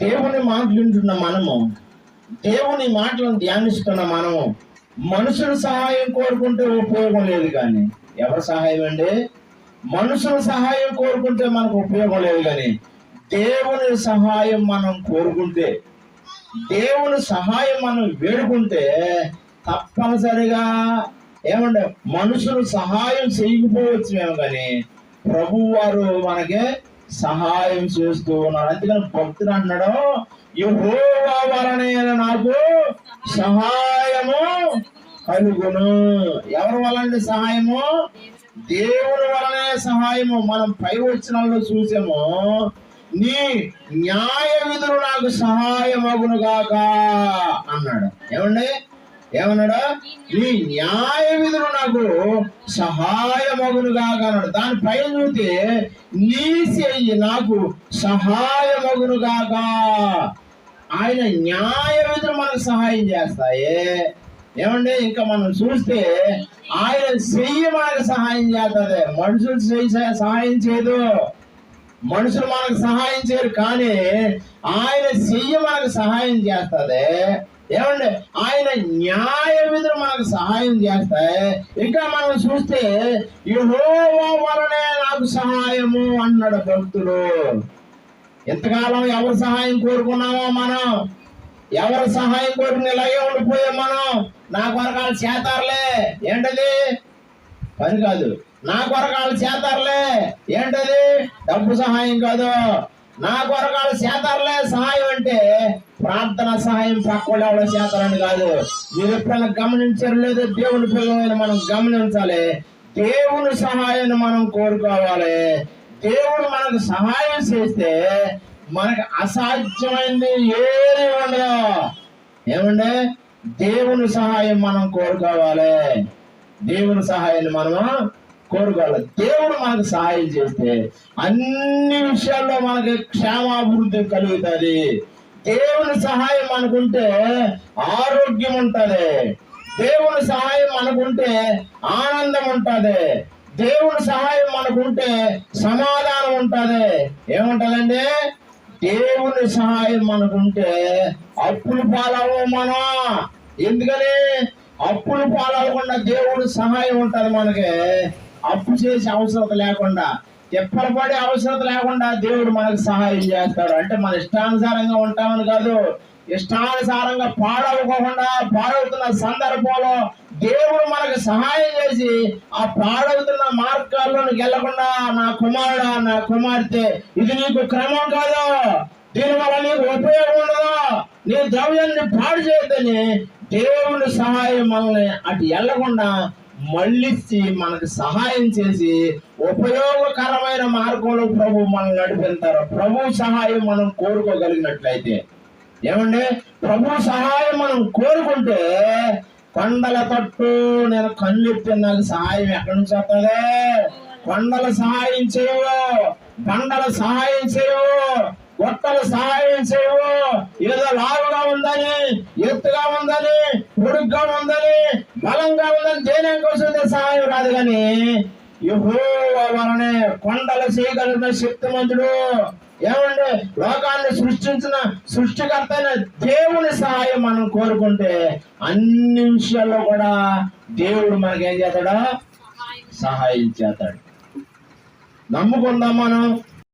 దేవుని మాటలు వింటున్న మనము దేవుని మాటలను ధ్యానిస్తున్న మనము మనుషుల సహాయం కోరుకుంటే ఉపయోగం లేదు కానీ ఎవరి సహాయం అండి? మనుషుల సహాయం కోరుకుంటే మనకు ఉపయోగం లేదు కానీ దేవుని సహాయం మనం కోరుకుంటే దేవుని సహాయం మనం వేడుకుంటే తప్పనిసరిగా ఏమంటే మనుషులు సహాయం చేయకపోవచ్చుమేమో కానీ ప్రభువు వారు మనకి సహాయం చేస్తూ ఉన్నాడు. అందుకని భక్తులు అన్నాడు యెహోవా వలనే నాకు సహాయము కలుగును. ఎవరి వలండి సహాయము? దేవుని వలనే సహాయము. మనం పై వచ్చినాల్లో చూసాము నీ న్యాయ విధులు నాకు సహాయమగునుగాక అన్నాడు. ఏమండి? ఏమన్నాడు? నీ న్యాయ విధులు నాకు సహాయమగునుగా అన్నాడు. దాని పైన చూస్తే నీ చెయ్యి నాకు సహాయమగునుగాక ఆయన న్యాయ విధులు మనకు సహాయం చేస్తాయి. ఏమంటే ఇంకా మనం చూస్తే ఆయన చెయ్యి మనకు సహాయం చేస్తుంది. మనుషులు చెయ్యి సహాయం చేయదు. మనుషులు మనకు సహాయం చేయరు కానీ ఆయన చెయ్యి మనకు సహాయం చేస్తుంది. ఏమండి? ఆయన న్యాయ విధులు మనకు సహాయం చేస్తే ఇంకా మనం చూస్తే యహోవా వలనే నాకు సహాయము అన్నాడు భక్తుడు. ఎంతకాలం ఎవరి సహాయం కోరుకున్నామో మనం? ఎవరి సహాయం కోరుకుని ఇలాగే ఉండిపోయాం మనం? నా కొరకాల చేతారులే. ఏంటది? పని కాదు. నా కొరకాలు చేతారులే. ఏంటది? డబ్బు సహాయం కాదు. నా కొరకాల చేతారులే. సహాయం అంటే ప్రార్థన సహాయం పక్కవాళ్ళు ఎవడో చేస్తారని కాదు. మీరు ఎప్పుడైనా గమనించరు లేదు దేవుని పిల్లలైన మనం గమనించాలి. దేవుని సహాయాన్ని మనం కోరుకోవాలి. దేవుడు మనకు సహాయం చేస్తే మనకు అసాధ్యమైంది ఏది ఉండదు. ఏమంటే దేవుని సహాయం మనం కోరుకోవాలి. దేవుని సహాయాన్ని మనము కోరుకోవాలి. దేవుడు మనకు సహాయం చేస్తే అన్ని విషయాల్లో మనకి క్షేమాభివృద్ధి కలుగుతుంది. దేవుని సహాయం అనుకుంటే ఆరోగ్యం ఉంటుంది. దేవుని సహాయం అనుకుంటే ఆనందం ఉంటుంది. దేవుని సహాయం మనకుంటే సమాధానం ఉంటుంది. ఏముంటదండి? దేవుని సహాయం మనకుంటే అప్పులు పాలవు మనం ఎందుకని? అప్పులు పాలవకుండా దేవుడి సహాయం ఉంటుంది మనకి. అప్పు చేసే అవసరం లేకుండా. తిప్పలు పడే అవసరం లేకుండా దేవుడు మనకు సహాయం చేస్తాడు. అంటే మన ఇష్టానుసారంగా ఉంటామని కాదు ఇష్టానుసారంగా పాడవకుండా పాడవుతున్న సందర్భంలో దేవుడు మనకు సహాయం చేసి ఆ పాడవుతున్న మార్గాల్లోకి వెళ్ళకుండా నా కుమారుడా నా కుమార్తె ఇది నీకు క్రమం కాదు. దీనివల్ల నీకు ఉపయోగం ఉండదు? నీ ద్రవ్యాన్ని పాడు చేయొద్దని దేవుని సహాయం మనల్ని అటు వెళ్ళకుండా మళ్ళిచ్చి మనకు సహాయం చేసి ఉపయోగకరమైన మార్గంలో ప్రభు మనం నడిపిస్తారు. ప్రభు సహాయం మనం కోరుకోగలిగినట్లయితే. ఏమండి? ప్రభు సహాయం మనం కోరుకుంటే కొండల తట్టు నేను కన్నెత్తి నాకు సహాయం ఎక్కడి నుంచి వస్తుంది? కొండల సహాయం చేయవు? బండల సహాయం చేయవు? గొట్టల సహాయం చేయవు? ఏదో లావుగా ఉందని ఎత్తుగా ఉందని పొడుగ్గా ఉందని సాయం ఉందని దేని కోసం సహాయం కాదు కానీ యెహోవా వలనే కొండలు చేయగలిగిన శక్తిమంతుడు. ఏమండి లోకాన్ని సృష్టించిన సృష్టికర్త అయిన దేవుని సహాయం మనం కోరుకుంటే అన్ని విషయాల్లో కూడా దేవుడు మనకి ఏం సహాయం చేస్తాడు. నమ్ముకుందాం మనం.